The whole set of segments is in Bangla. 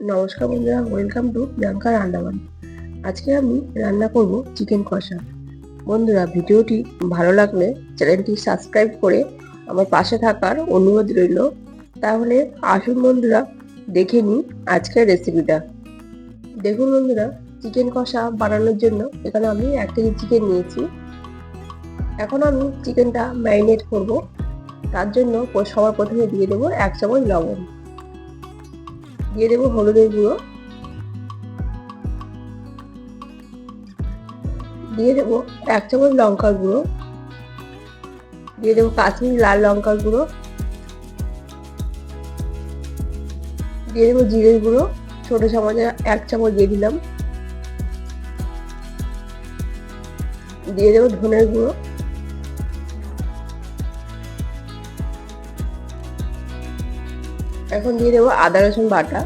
নমস্কার বন্ধুরা ওয়েলকাম টু প্রিয়াঙ্কা রান্নাবান্না আজকে আমি রান্না করব চিকেন কষা। বন্ধুরা, ভিডিওটি ভালো লাগলে চ্যানেলটি সাবস্ক্রাইব করে আমার পাশে থাকার অনুরোধ রইল। তাহলে আসুন বন্ধুরা, দেখে নিই আজকের রেসিপিটা দেখুন বন্ধুরা চিকেন কষা বানানোর জন্য এখানে আমি এক কেজি চিকেন নিয়েছি। এখন আমি চিকেনটা ম্যারিনেট করব। তার জন্য সবার প্রথমে দিয়ে দেবো এক চামচ লবণ। দিয়ে দেবো হলুদের গুঁড়ো। দিয়ে দেবো এক চামচ লঙ্কার গুঁড়ো। দিয়ে দেবো কাশ্মীর লাল লঙ্কার গুঁড়ো। দিয়ে দেবো জিরের গুঁড়ো, ছোট চামচে এক চামচ দিয়ে দিলাম। দিয়ে দেবো ধনের গুঁড়ো। এখন দিয়ে দেবো আদা রসুন বাটা।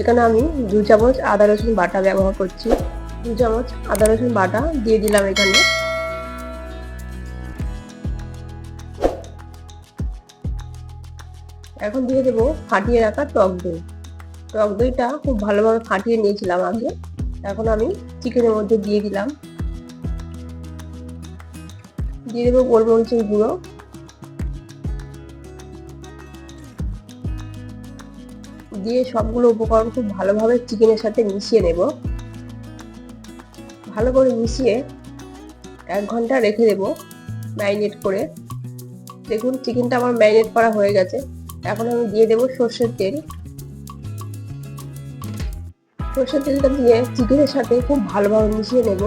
এখানে আমি দু চামচ আদা রসুন বাটা ব্যবহার করছি। দু চামচ আদা রসুন বাটা দিয়ে দিলাম এখানে। এখন দিয়ে দেবো ফাটিয়ে রাখা টক দই। টক দইটা খুব ভালোভাবে ফাটিয়ে নিয়েছিলাম আগে। এখন আমি চিকেনের মধ্যে দিয়ে দিলাম। দিয়ে দেবো গোলমরিচের গুঁড়ো। দিয়ে সবগুলো উপকরণ খুব ভালোভাবে চিকেনের সাথে মিশিয়ে নেব। ভালো করে মিশিয়ে এক ঘণ্টা রেখে দেব ম্যারিনেট করে। দেখুন চিকেনটা আমার ম্যারিনেট করা হয়ে গেছে। এখন আমি দিয়ে দেব সর্ষের তেল। সর্ষের তেলটা দিয়ে চিকেনের সাথে খুব ভালোভাবে মিশিয়ে নেব।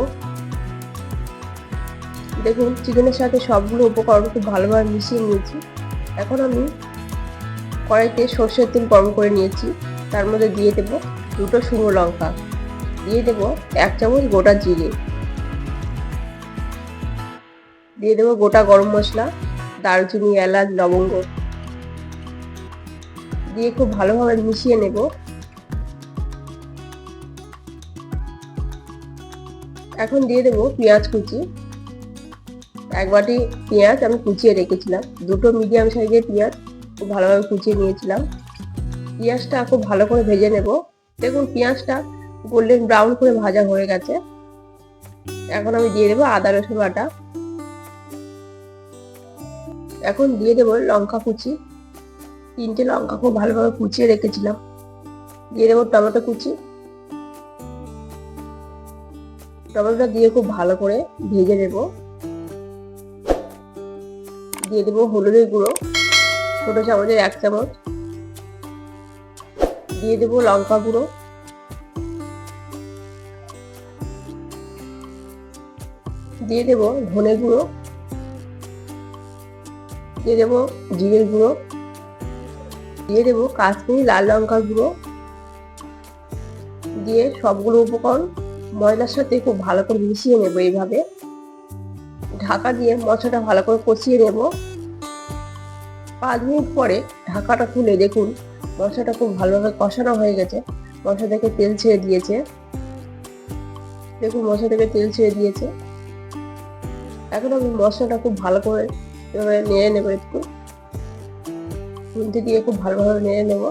দেখুন চিকেনের সাথে সবগুলো উপকরণ খুব ভালোভাবে মিশিয়ে নিয়েছি। এখন আমি কড়াইতে সর্ষের তেল গরম করে নিয়েছি। তার মধ্যে দিয়ে দেবো দুটো শুকনো লঙ্কা। দিয়ে দেবো এক চামচ গোটা জিরে। দিয়ে দেবো গোটা গরম মশলা, দারচিনি, এলাচ, লবঙ্গ। দিয়ে খুব ভালোভাবে মিশিয়ে নেব। এখন দিয়ে দেবো পেঁয়াজ কুচি। এক বাটি পেঁয়াজ আমি কুচিয়ে রেখেছিলাম। দুটো মিডিয়াম সাইজের পেঁয়াজ খুব ভালোভাবে কুচিয়ে নিয়েছিলাম। পেঁয়াজটা খুব ভালো করে ভেজে নেব। দেখুন পেঁয়াজটা গোল্ডেন ব্রাউন করে ভাজা হয়ে গেছে। এখন আমি দিয়ে দেবো আদা রসুন বাটা। এখন দিয়ে দেবো লঙ্কা কুচি। তিনটে লঙ্কা খুব ভালোভাবে কুচিয়ে রেখেছিলাম। দিয়ে দেবো টমেটো কুচি। টমেটোটা দিয়ে খুব ভালো করে ভেজে নেব। দিয়ে দেবো হলুদের গুঁড়ো। ছোট চামচের এক চামচ। দিয়ে দেবো লঙ্কা গুঁড়ো। দিয়ে দেবো ধনে গুঁড়ো। দিয়ে দেবো জিরের গুঁড়ো। দিয়ে দেবো কাশ্মীরি লাল লঙ্কার গুঁড়ো। দিয়ে সবগুলো উপকরণ ময়দার সাথে খুব ভালো করে মিশিয়ে নেব এইভাবে। ঢাকা দিয়ে মশলাটা ভালো করে কষিয়ে নেব। পাঁচ মিনিট পরে ঢাকাটা খুলে দেখুন। মশলাটা খুব ভালোভাবে কষানো হয়ে গেছে। মশলা থেকে তেল ছেড়ে দিয়েছে। দেখুন, মশলা থেকে তেল ছেড়ে দিয়েছে। এখন আমি মশলাটা খুব ভালো করে এভাবে নেড়ে নেব একটু। খুলতে দিয়ে খুব ভালোভাবে নেড়ে নেব।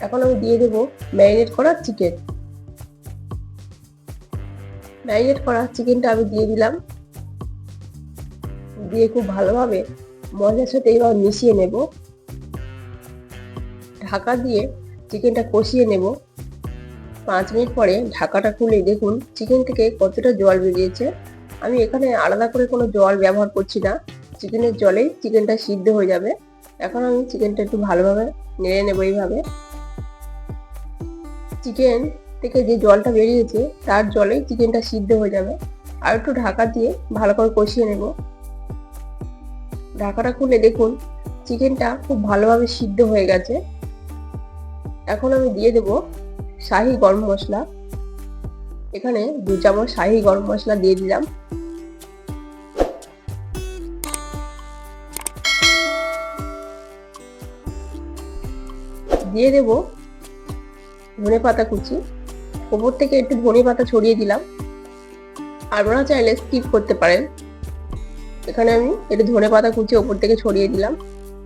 এখন আমি দিয়ে দেবো ম্যারিনেট করা চিকেন। ম্যারিনেট করা চিকেনটা আমি দিয়ে দিলাম। দিয়ে খুব ভালোভাবে মশলার সাথে এবার মিশিয়ে নেব। ঢাকা দিয়ে চিকেনটা কষিয়ে নেব। পাঁচ মিনিট পরে ঢাকাটা খুলে দেখুন চিকেন থেকে কতটা জল বেরিয়েছে। আমি এখানে আলাদা করে কোনো জল ব্যবহার করছি না। চিকেনের জলেই চিকেনটা সিদ্ধ হয়ে যাবে। এখন আমি চিকেনটা একটু ভালোভাবে নেড়ে নেব এইভাবে। চিকেন থেকে যে জলটা বেরিয়েছে, তার জলেই চিকেনটা সিদ্ধ হয়ে যাবে। আর একটু ঢাকা দিয়ে ভালো করে কষিয়ে নেব। ঢাকাটা খুলে দেখুন, চিকেনটা খুব ভালোভাবে সিদ্ধ হয়ে গেছে। এখন আমি দিয়ে দেব শাহি গরম মশলা। এখানে দু চামচ শাহি গরম মশলা দিয়ে দিলাম। দিয়ে দেব ধনে পাতা কুচি। ওপর থেকে একটু ধনে পাতা ছড়িয়ে দিলাম। আপনারা চাইলে স্কিপ করতে পারেন। এখানে আমি একটু ধনে পাতা কুচি ওপর থেকে ছড়িয়ে দিলাম।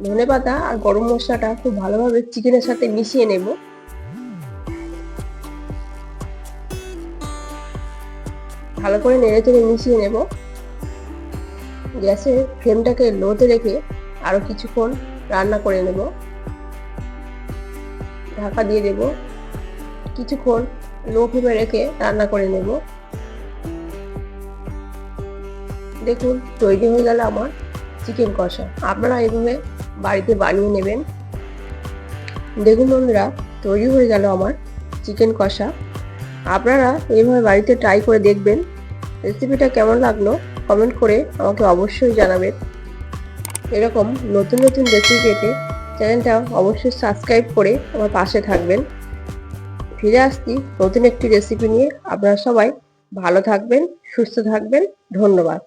ধনে পাতা আর গরম মশলাটা খুব ভালোভাবে চিকেনের সাথে মিশিয়ে নেব। ভালো করে নেড়ে চেড়ে মিশিয়ে নেব। গ্যাসের ফ্লেমটাকে লোতে রেখে আরও কিছুক্ষণ রান্না করে নেব। ঢাকা দিয়ে দেব। কিছুক্ষণ লো ফ্লেমে রেখে রান্না করে নেব। দেখুন, তৈরি হয়ে গেল আমার চিকেন কষা। আপনারা এভাবে বাড়িতে বানিয়ে নেবেন। দেখুন বন্ধুরা, তৈরি হয়ে গেল আমার চিকেন কষা। আপনারা এইভাবে বাড়িতে ট্রাই করে দেখবেন। রেসিপিটা কেমন লাগল কমেন্ট করে আমাকে অবশ্যই জানাবেন। এরকম নতুন নতুন রেসিপি পেতে চ্যানেলটা অবশ্যই সাবস্ক্রাইব করে আমার পাশে থাকবেন। ফিরে আসছি নতুন একটি রেসিপি নিয়ে। আপনারা সবাই ভালো থাকবেন, সুস্থ থাকবেন। ধন্যবাদ।